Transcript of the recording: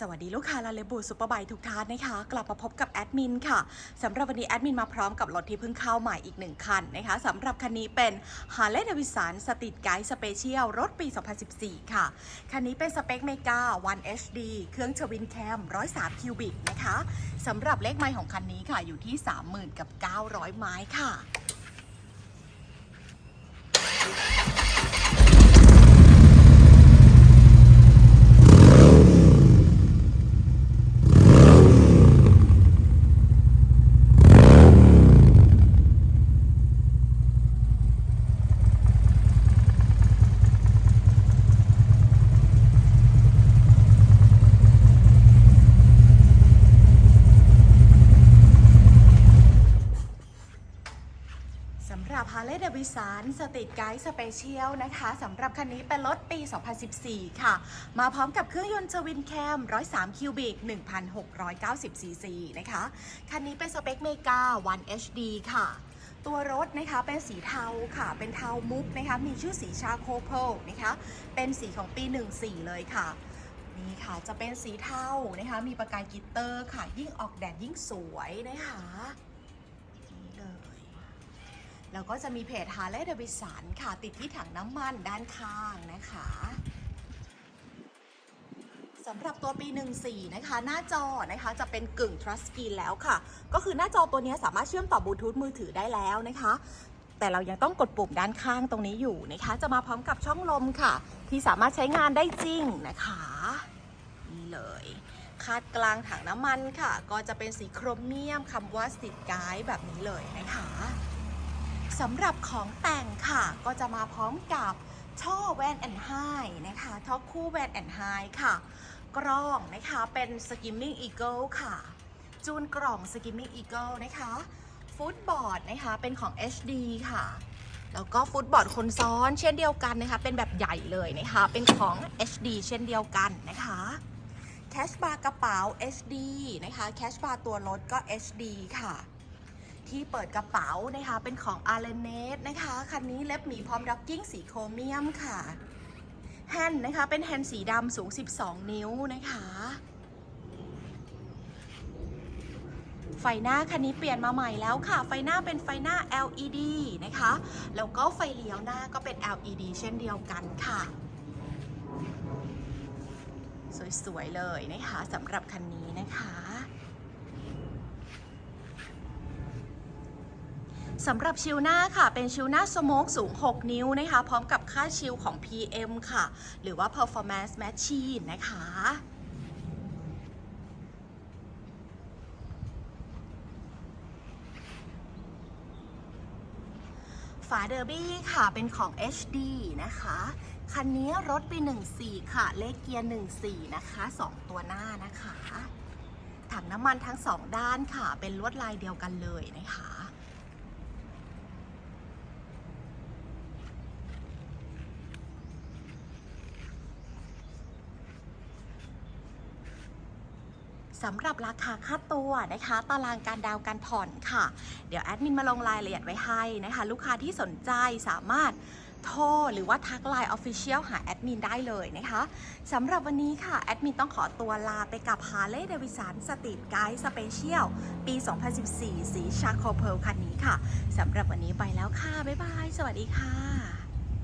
สวัสดีลูกค้าลาเลบูซุปเปอร์ไบทุกท่านนะคะ กลับมาพบกับแอดมินค่ะสำหรับวันนี้แอดมินมาพร้อมกับรถที่เพิ่งเข้าใหม่อีกหนึ่งคันนะคะสำหรับคันนี้เป็น Harley Davidson Street Guide Special รถปี 2014 ค่ะ คันนี้เป็นสเปคเมกา 1 HD เครื่องชวินแคม 103 คิวบิกนะคะสำหรับเลขไมล์ของคันนี้ค่ะอยู่ที่ 30,000กับ900 ไม้ค่ะ รับ Harley Davidson Street Guide Special นะคะสำหรับคันนี้เป็นรถปี 2014 ค่ะ มาพร้อมกับเครื่องยนต์จวินแคม 103 คิวบิก 1,690 ซีซีนะคะ คันนี้เป็นสเปคเมกา 1 HD ค่ะ ตัวรถนะคะเป็นสีเทาค่ะ เป็นเทามุกนะคะ มีชื่อสีชาโคโพลนะคะ เป็นสีของปี 14 เลยค่ะนี่ค่ะจะเป็นสีเทานะคะ มีประกายกิตเตอร์ค่ะ ยิ่งออกแดดยิ่งสวยนะคะ แล้วก็จะมีเพจ Harley Davidson ค่ะ ติดที่ถังน้ำมันด้านข้างนะคะสำหรับตัวปี 14 นะคะ หน้าจอนะคะจะเป็นกึ่ง Trust Screen แล้วค่ะ ก็คือหน้าจอตัวนี้สามารถเชื่อมต่อบลูทูธมือถือได้แล้วนะคะ แต่เรายังต้องกดปุ่มด้านข้างตรงนี้อยู่นะคะ จะมาพร้อมกับช่องลมค่ะ ที่สามารถใช้งานได้จริงนะคะนี่เลยคาดกลางถังน้ำมันค่ะ ก็จะเป็นสีโครเมียมคำว่าสติดไกด์แบบนี้เลยนะคะ สำหรับของแต่งค่ะ ก็จะมาพร้อมกับท่อแวนแอนไฮนะคะท่อคู่แวนแอนไฮค่ะ กล้องนะคะเป็น Skimming Eagle ค่ะ จูนกล่อง Skimming Eagle นะคะฟุตบอร์ดนะคะเป็นของ HD ค่ะ แล้วก็ฟุตบอร์ดคนซ้อนเช่นเดียวกันนะคะ เป็นแบบใหญ่เลยนะคะ เป็นของ HD เช่นเดียวกันนะคะแคชบาร์กระเป๋า HD นะคะแคชบาร์ตัวรถก็ HD ค่ะ ที่เปิดกระเป๋านะคะ เป็นของ a r l e n e t นะคะ คันนี้เล็บหมีพร้อมด็อกกิ้งสีโครเมียมค่ะแฮนด์นะคะ เป็นแฮนด์สีดำสูง 12 นิ้วนะคะ ไฟหน้าคันนี้เปลี่ยนมาใหม่แล้วค่ะ ไฟหน้าเป็นไฟหน้า LED นะคะ แล้วก็ไฟเลี้ยวหน้าก็เป็น LED เช่นเดียวกันค่ะ สวย ๆ เลยนะคะสำหรับคันนี้นะคะ สำหรับชิลหน้าค่ะ เป็นชิลหน้าสโมกสูง 6 นิ้วนะคะ พร้อมกับค่าชิลของ PM ค่ะ หรือว่า performance machine นะคะฝาเดอร์บี้ค่ะ เป็นของ HD นะคะ คันนี้รถปี 14 ค่ะ เลขเกียร์ 14 นะคะ 2 ตัวหน้านะคะ ถังน้ำมันทั้ง 2 ด้านค่ะ เป็นลวดลายเดียวกันเลยนะคะ สำหรับราคาค่าตัวนะคะ ตารางการดาวน์การผ่อนค่ะ เดี๋ยวแอดมินมาลงรายละเอียดไว้ให้นะคะ ลูกค้าที่สนใจสามารถโทรหรือว่าทักไลน์ Official หาแอดมินได้เลยนะคะสำหรับวันนี้ค่ะ แอดมินต้องขอตัวลาไปกับ Harley Davidson Street Guide Special ปี 2014 สีชาโคเพลคันนี้ค่ะสำหรับวันนี้ไปแล้วค่ะ บ๊ายบาย สวัสดีค่ะ